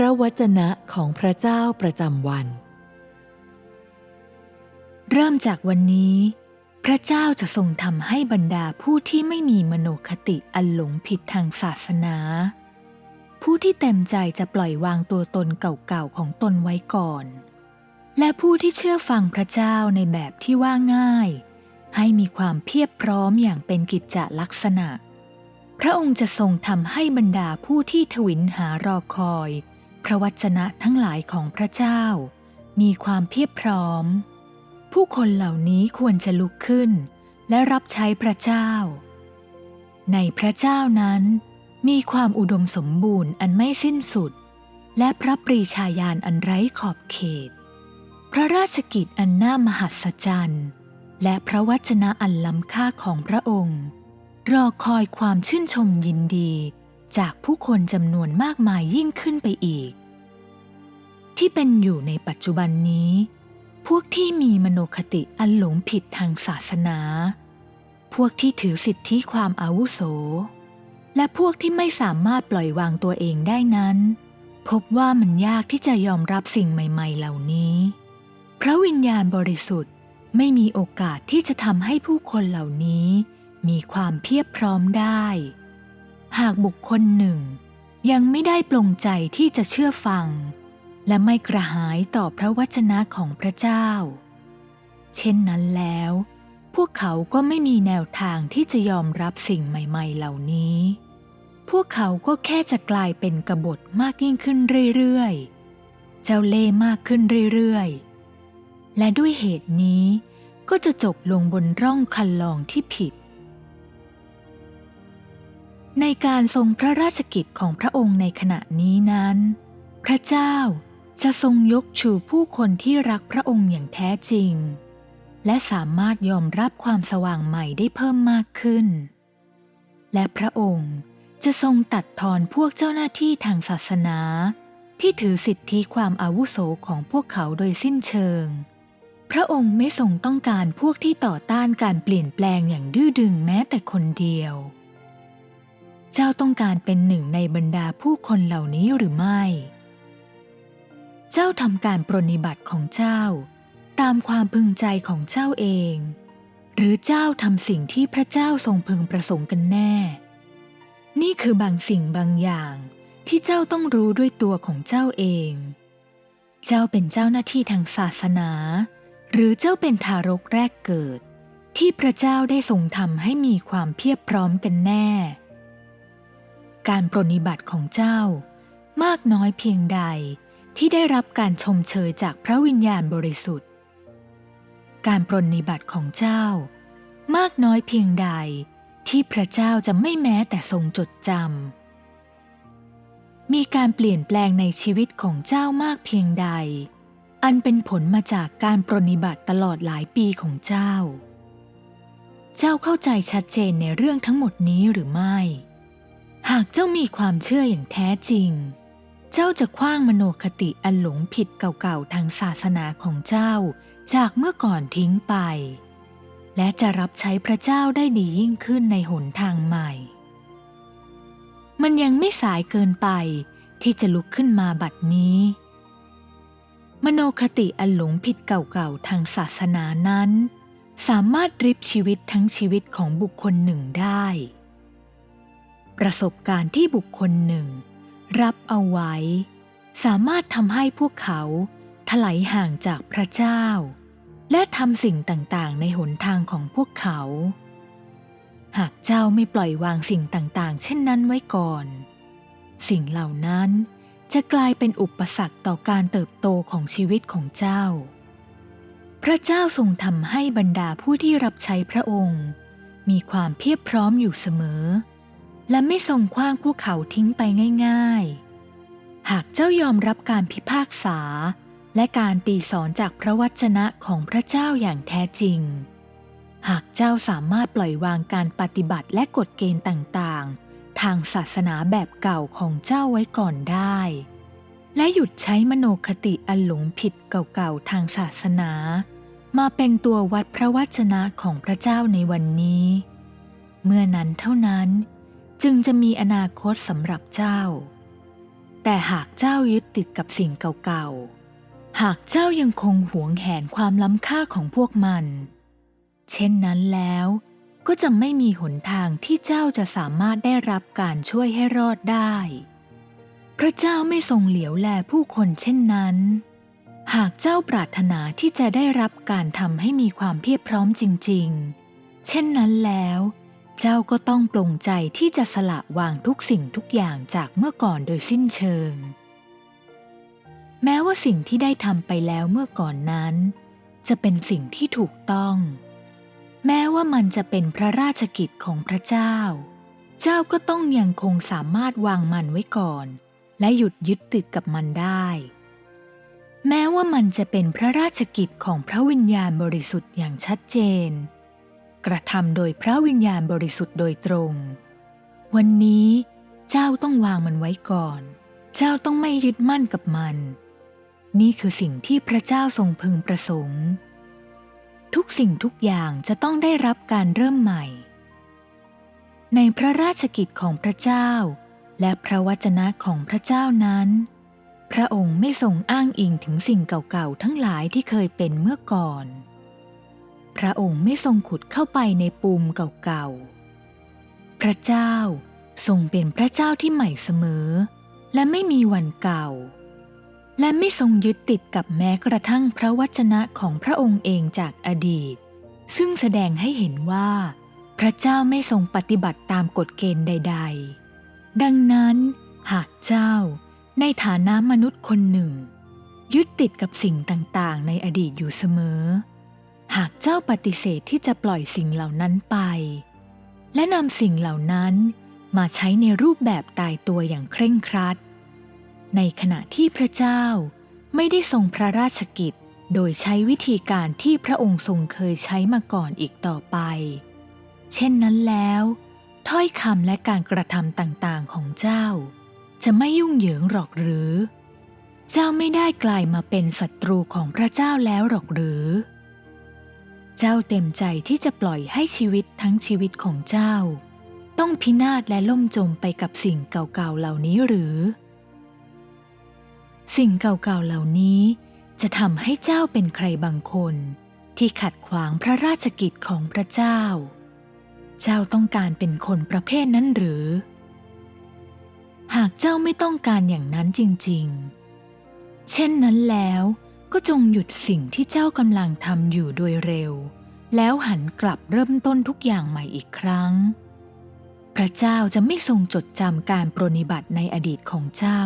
ระวจนะของพระเจ้าประจำวัน เริ่มจากวันนี้ พระเจ้าจะทรงทำให้บรรดาผู้ที่ไม่มีมโนคติอันหลงผิดทางศาสนา ผู้ที่เต็มใจจะปล่อยวางตัวตนเก่าๆของตนไว้ก่อน และผู้ที่เชื่อฟังพระเจ้าในแบบที่ว่าง่าย ให้มีความเพียบพร้อมอย่างเป็นกิจจลักษณะพระองค์จะทรงทำให้บรรดาผู้ที่ทวินหารอคอย พระวจนะทั้งหลายของพระเจ้า มีความเพียบพร้อม ผู้คนเหล่านี้ควรจะลุกขึ้น และรับใช้พระเจ้า ในพระเจ้านั้นมีความอุดมสมบูรณ์อันไม่สิ้นสุด และพระปรีชาญาณอันไร้ขอบเขต พระราชกิจอันน่ามหัศจรรย์ และพระวจนะอันล้ำค่าของพระองค์ รอคอยความชื่นชมยินดี จากผู้คนจำนวนมากมายยิ่งขึ้นไปอีก ที่เป็นอยู่ในปัจจุบันนี้ พวกที่มีมโนคติอันหลงผิดทางศาสนา พวกที่ถือสิทธิความอาวุโส และพวกที่ไม่สามารถปล่อยวางตัวเองได้นั้น พบว่ามันยากที่จะยอมรับสิ่งใหม่ ๆ เหล่านี้ พระวิญญาณบริสุทธิ์ไม่มีโอกาสที่จะทำให้ผู้คนเหล่านี้ มีความเพียบพร้อมได้ หากบุคคลหนึ่ง ยังไม่ได้ปลงใจที่จะเชื่อฟัง และไม่กระหายต่อพระวจนะของพระเจ้า เช่นนั้นแล้ว พวกเขาก็ไม่มีแนวทางที่จะยอมรับสิ่งใหม่ ๆ เหล่านี้ พวกเขาก็แค่จะกลายเป็นกบฏมากยิ่งขึ้นเรื่อยๆ เจ้าเล่มากขึ้นเรื่อยๆ และด้วยเหตุนี้ก็จะจบลงบนร่องคันลองที่ผิด ในการทรงพระราชกิจของพระองค์ในขณะนี้นั้น พระเจ้าจะทรงยกชูผู้คนที่รักพระองค์อย่างแท้จริง และสามารถยอมรับความสว่างใหม่ได้เพิ่มมากขึ้น และพระองค์จะทรงตัดทอนพวกเจ้าหน้าที่ทางศาสนา ที่ถือสิทธิความอาวุโสของพวกเขาโดยสิ้นเชิง พระองค์ไม่ทรงต้องการพวกที่ต่อต้านการเปลี่ยนแปลงอย่างดื้อดึงแม้แต่คนเดียว เจ้าต้องการเป็นหนึ่งในบรรดาผู้คนเหล่านี้หรือไม่ เจ้าทำการปรนนิบัติของเจ้า ตามความพึงใจของเจ้าเอง หรือเจ้าทำสิ่งที่พระเจ้าทรงพึงประสงค์กันแน่ นี่คือบางสิ่งบางอย่างที่เจ้าต้องรู้ด้วยตัวของเจ้าเอง เจ้าเป็นเจ้าหน้าที่ทางศาสนา หรือเจ้าเป็นทารกแรกเกิด ที่พระเจ้าได้ทรงทำให้มีความเพียบพร้อมกันแน่ การปรนิบัติของเจ้า มากน้อยเพียงใดที่ได้รับการชมเชยจากพระวิญญาณบริสุทธิ์ การปรนิบัติของเจ้า มากน้อยเพียงใดที่พระเจ้าจะไม่แม้แต่ทรงจดจำ มีการเปลี่ยนแปลงในชีวิตของเจ้ามากเพียงใด อันเป็นผลมาจากการปรนิบัติตลอดหลายปีของเจ้า เจ้าเข้าใจชัดเจนในเรื่องทั้งหมดนี้หรือไม่ หากเจ้ามีความเชื่ออย่างแท้จริง เจ้าจะคว้างมโนคติอันหลงผิดเก่าๆทางศาสนาของเจ้าจากเมื่อก่อนทิ้งไป และจะรับใช้พระเจ้าได้ดียิ่งขึ้นในหนทางใหม่ มันยังไม่สายเกินไปที่จะลุกขึ้นมาบัดนี้ มโนคติอันหลงผิดเก่าๆทางศาสนานั้น สามารถริบชีวิตทั้งชีวิตของบุคคลหนึ่งได้ ประสบการณ์ที่บุคคลหนึ่ง รับเอาไว้ สามารถทำให้พวกเขาถลายห่างจากพระเจ้า และทำสิ่งต่างๆ ในหนทางของพวกเขา หากเจ้าไม่ปล่อยวางสิ่งต่างๆ เช่นนั้นไว้ก่อน สิ่งเหล่านั้นจะกลายเป็นอุปสรรคต่อการเติบโตของชีวิตของเจ้า พระเจ้าทรงทำให้บรรดาผู้ที่รับใช้พระองค์ มีความเพียบพร้อมอยู่เสมอ และไม่ทรงคว้างพวกเขาทิ้งไปง่าย ๆ หากเจ้ายอมรับการพิพากษา และการตีสอนจากพระวจนะของพระเจ้าอย่างแท้จริง หากเจ้าสามารถปล่อยวางการปฏิบัติและกฎเกณฑ์ต่างๆ ทางศาสนาแบบเก่าของเจ้าไว้ก่อนได้ และหยุดใช้มโนคติอันหลงผิดเก่าๆทางศาสนา มาเป็นตัววัดพระวจนะของพระเจ้าในวันนี้ เมื่อนั้นเท่านั้น จึงจะมีอนาคตสำหรับเจ้า แต่หากเจ้ายึดติดกับสิ่งเก่าๆ หากเจ้ายังคงหวงแหนความล้ำค่าของพวกมัน เช่นนั้นแล้วก็จะไม่มีหนทางที่เจ้าจะสามารถได้รับการช่วยให้รอดได้ พระเจ้าไม่ทรงเหลียวแลผู้คนเช่นนั้น หากเจ้าปรารถนาที่จะได้รับการทำให้มีความเพียบพร้อมจริง ๆ เช่นนั้นแล้ว เจ้าก็ต้องปลงใจที่จะสละวางทุกสิ่งทุกอย่างจากเมื่อก่อนโดยสิ้นเชิง แม้ว่าสิ่งที่ได้ทำไปแล้วเมื่อก่อนนั้น จะเป็นสิ่งที่ถูกต้อง แม้ว่ามันจะเป็นพระราชกิจของพระเจ้า เจ้าก็ต้องยังคงสามารถวางมันไว้ก่อน และหยุดยึดติดกับมันได้ แม้ว่ามันจะเป็นพระราชกิจของพระวิญญาณบริสุทธิ์อย่างชัดเจน กระทำโดยพระวิญญาณบริสุทธิ์โดยตรง วันนี้เจ้าต้องวางมันไว้ก่อน เจ้าต้องไม่ยึดมั่นกับมัน นี่คือสิ่งที่พระเจ้าทรงพึงประสงค์ ทุกสิ่งทุกอย่างจะต้องได้รับการเริ่มใหม่ ในพระราชกิจของพระเจ้า และพระวจนะของพระเจ้านั้น พระองค์ไม่ทรงอ้างอิงถึงสิ่งเก่าๆทั้งหลายที่เคยเป็นเมื่อก่อน พระองค์ไม่ทรงขุดเข้าไปในปูมเก่าๆ พระเจ้าทรงเป็นพระเจ้าที่ใหม่เสมอ และไม่มีวันเก่า และไม่ทรงยึดติดกับแม้กระทั่งพระวจนะของพระองค์เองจากอดีต ซึ่งแสดงให้เห็นว่า พระเจ้าไม่ทรงปฏิบัติตามกฎเกณฑ์ใด ๆ ดังนั้น หากเจ้าในฐานะมนุษย์คนหนึ่ง ยึดติดกับสิ่งต่างๆ ในอดีตอยู่เสมอ หากเจ้าปฏิเสธที่จะปล่อยสิ่งเหล่านั้นไป และนำสิ่งเหล่านั้นมาใช้ในรูปแบบตายตัวอย่างเคร่งครัด ในขณะที่พระเจ้าไม่ได้ทรงพระราชกิจโดยใช้วิธีการที่พระองค์ทรงเคยใช้มาก่อนอีกต่อไป เช่นนั้นแล้ว ถ้อยคำและการกระทำต่างๆของเจ้า จะไม่ยุ่งเหยิงหรอกหรือ เจ้าไม่ได้กลายมาเป็นศัตรูของพระเจ้าแล้วหรอกหรือ เจ้าเต็มใจที่จะปล่อยให้ชีวิตทั้งชีวิตของเจ้า ต้องพินาศและล่มจมไปกับสิ่งเก่าๆเหล่านี้หรือ สิ่งเก่าๆเหล่านี้ จะทำให้เจ้าเป็นใครบางคน ที่ขัดขวางพระราชกิจของพระเจ้า เจ้าต้องการเป็นคนประเภทนั้นหรือ หากเจ้าไม่ต้องการอย่างนั้นจริง ๆ เช่นนั้นแล้ว ก็จงหยุดสิ่งที่เจ้ากำลังทำอยู่โดยเร็ว แล้วหันกลับเริ่มต้นทุกอย่างใหม่อีกครั้ง พระเจ้าจะไม่ทรงจดจำการปรนนิบัติในอดีตของเจ้า